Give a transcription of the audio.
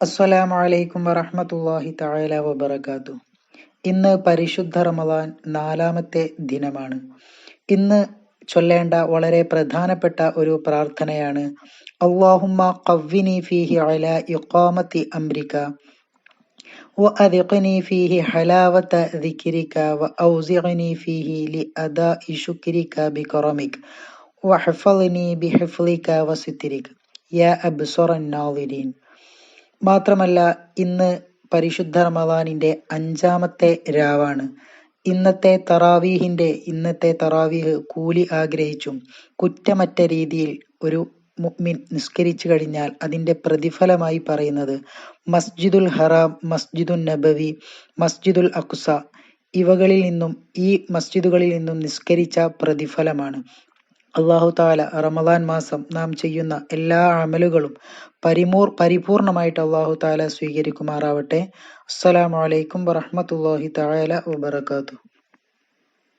അസ്സലാമു അലൈക്കും വറഹ്മത്തുള്ളാഹി തആല വബറകാത്തു ഇന്ന് പരിശുദ്ധ റമദാൻ നാലാമത്തെ ദിനമാണ് ഇന്ന് ചൊല്ലേണ്ട വളരെ പ്രധാനപ്പെട്ട ഒരു പ്രാർത്ഥനയാണ് അള്ളാഹുമ്മ ഖവ്വിനി ഫീഹി അലാ ഇഖാമത്തി അംരിക وأذقني فيه حلاوة ذكرك وأوزعني فيه لأداء شكرك بكرمك واحفظني بحفظك وسترك يا أبصر الناظرين മാത്രമല്ല ഇന്ന് പരിശുദ്ധ റമദാനിന്റെ അഞ്ചാമത്തെ രാവാണ്. ഇന്നത്തെ തറാവീഹിന്റെ ഇന്നത്തെ തറാവീഹ് കൂലി ആഗ്രഹിച്ചും കുറ്റമറ്റ രീതിയിൽ ഒരു മുഅ്മിൻ നിസ്കരിച്ചു കഴിഞ്ഞാൽ അതിന്റെ പ്രതിഫലമായി പറയുന്നത് മസ്ജിദുൽ ഹറാം മസ്ജിദുൽ നബവി മസ്ജിദുൽ അക്സ ഇവകളിൽ നിന്നും ഈ മസ്ജിദുകളിൽ നിന്നും നിസ്കരിച്ച പ്രതിഫലമാണ്. അള്ളാഹു താല റമദാൻ മാസം നാം ചെയ്യുന്ന എല്ലാ അമലുകളും പരിമൂർ പരിപൂർണമായിട്ട് അള്ളാഹു താല സ്വീകരിക്കുമാറാവട്ടെ. അസ്സലാമു അലൈക്കും വറഹ്മത്തുള്ളാഹി തആല വബറകാതുഹു.